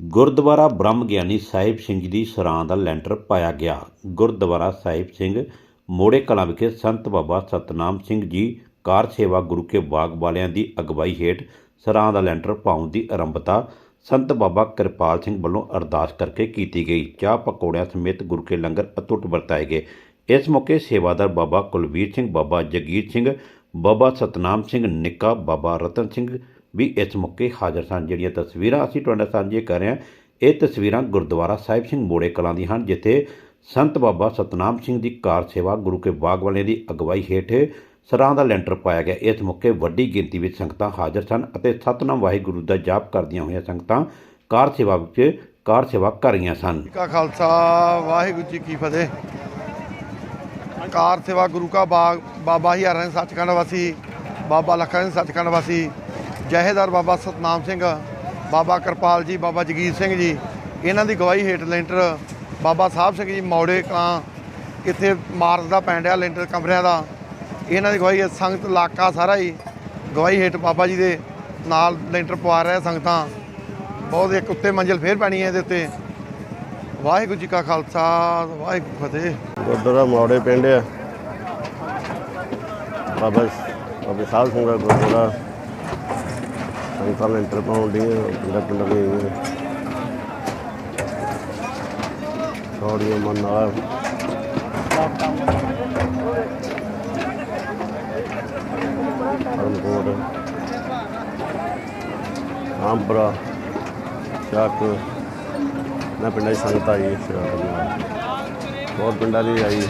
ਗੁਰਦੁਆਰਾ ਬ੍ਰਹਮ ਗਿਆਨੀ ਸਾਹਿਬ ਸਿੰਘ ਜੀ ਦੀ ਸਰਾਂ ਦਾ ਲੈਂਟਰ ਪਾਇਆ ਗਿਆ। ਗੁਰਦੁਆਰਾ ਸਾਹਿਬ ਸਿੰਘ ਮੋੜੇ ਕਲਾਂ ਵਿਖੇ ਸੰਤ ਬਾਬਾ ਸਤਨਾਮ ਸਿੰਘ ਜੀ ਕਾਰ ਸੇਵਾ ਗੁਰੂ ਕੇ ਬਾਗ ਵਾਲਿਆਂ ਦੀ ਅਗਵਾਈ ਹੇਠ ਸਰਾਂ ਦਾ ਲੈਂਟਰ ਪਾਉਣ ਦੀ ਆਰੰਭਤਾ ਸੰਤ ਬਾਬਾ ਕਿਰਪਾਲ ਸਿੰਘ ਵੱਲੋਂ ਅਰਦਾਸ ਕਰਕੇ ਕੀਤੀ ਗਈ। ਚਾਹ ਪਕੌੜਿਆਂ ਸਮੇਤ ਗੁਰੂ ਕੇ ਲੰਗਰ ਅਤੁੱਟ ਵਰਤਾਏ ਗਏ। ਇਸ ਮੌਕੇ ਸੇਵਾਦਾਰ ਬਾਬਾ ਕੁਲਵੀਰ ਸਿੰਘ, ਬਾਬਾ ਜਗੀਰ ਸਿੰਘ, ਬਾਬਾ ਸਤਨਾਮ ਸਿੰਘ, ਨਿੱਕਾ ਬਾਬਾ ਰਤਨ ਸਿੰਘ ਵੀ ਇਸ ਮੌਕੇ ਹਾਜ਼ਰ ਸਨ। ਜਿਹੜੀਆਂ ਤਸਵੀਰਾਂ ਅਸੀਂ ਤੁਹਾਡੇ ਨਾਲ ਸਾਂਝੇ ਕਰ ਰਹੇ ਹਾਂ, ਇਹ ਤਸਵੀਰਾਂ ਗੁਰਦੁਆਰਾ ਸਾਹਿਬ ਸਿੰਘ ਮੋੜੇ ਕਲਾਂ ਦੀਆਂ ਹਨ, ਜਿੱਥੇ ਸੰਤ ਬਾਬਾ ਸਤਨਾਮ ਸਿੰਘ ਦੀ ਕਾਰ ਸੇਵਾ ਗੁਰੂ ਕੇ ਬਾਗ ਵਾਲਿਆਂ ਦੀ ਅਗਵਾਈ ਹੇਠ ਸਰਾਂ ਦਾ ਲੈਂਟਰ ਪਾਇਆ ਗਿਆ। ਇਸ ਮੌਕੇ ਵੱਡੀ ਗਿਣਤੀ ਵਿੱਚ ਸੰਗਤਾਂ ਹਾਜ਼ਰ ਸਨ ਅਤੇ ਸਤਨਾਮ ਵਾਹਿਗੁਰੂ ਦਾ ਜਾਪ ਕਰਦੀਆਂ ਹੋਈਆਂ ਸੰਗਤਾਂ ਕਾਰ ਸੇਵਾ ਵਿੱਚ ਕਾਰ ਸੇਵਾ ਕਰ ਰਹੀਆਂ ਸਨ। ਕਾ ਖਾਲਸਾ, ਵਾਹਿਗੁਰੂ ਜੀ ਕੀ ਫਤਿਹ। ਕਾਰ ਸੇਵਾ ਗੁਰੂ ਕਾ ਬਾਗ ਬਾਬਾ ਹਿਆਰਾਂ ਸਿੰਘ ਸੱਚਖੰਡ ਵਾਸੀ, ਬਾਬਾ ਲਖਨ ਸੱਚਖੰਡ ਵਾਸੀ ਜਹੇਦਾਰ ਬਾਬਾ ਸਤਨਾਮ ਸਿੰਘ, ਬਾਬਾ ਕਿਰਪਾਲ ਜੀ, ਬਾਬਾ ਜਗੀਰ ਸਿੰਘ ਜੀ, ਇਹਨਾਂ ਦੀ ਗਵਾਹੀ ਹੇਠ ਲੈਂਟਰ ਬਾਬਾ ਸਾਹਿਬ ਸਿੰਘ ਜੀ ਮੌੜੇ ਕਾਂ ਇੱਥੇ ਮਾਰਚ ਦਾ ਪੈਂਡਿਆ ਲੈਂਟਰ ਕਮਰਿਆਂ ਦਾ। ਇਹਨਾਂ ਦੀ ਗਵਾਹੀ ਸੰਗਤ ਇਲਾਕਾ ਸਾਰਾ ਹੀ ਗਵਾਹੀ ਹੇਠ ਬਾਬਾ ਜੀ ਦੇ ਨਾਲ ਲੈਂਟਰ ਪਵਾ ਰਿਹਾ ਸੰਗਤਾਂ। ਬਹੁਤ ਇੱਕ ਉੱਤੇ ਮੰਜ਼ਿਲ ਫੇਰ ਪੈਣੀ ਹੈ ਇਹਦੇ ਉੱਤੇ। ਵਾਹਿਗੁਰੂ ਜੀ ਕਾ ਖਾਲਸਾ, ਵਾਹਿਗੁਰੂ ਫਤਿਹ। ਗੁਰਦੁਆਰਾ ਮੌੜੇ ਪਿੰਡ ਆ। ਬਾਬਾ ਬਾਬਾ ਸਾਹਿਬ ਸਿੰਘ ਦਾ ਗੁਰਦੁਆਰਾ। ਸੰਗਤਾਂ ਨੂੰ ਇੰਟਰ ਪਾਉਣ ਦੀ ਪਿੰਡ ਪਿੰਡ ਦੇ ਥੋੜੀਆਂ ਮਨ ਨਾਲ। ਧਰਮਕੋਟ ਆਂਬਰਾ ਚੱਕ। ਨਾ ਪਿੰਡਾਂ ਦੀ ਸੰਗਤ ਆਈ ਸੇਵਾ ਬਹੁਤ ਪਿੰਡਾਂ ਦੀ ਆਈ।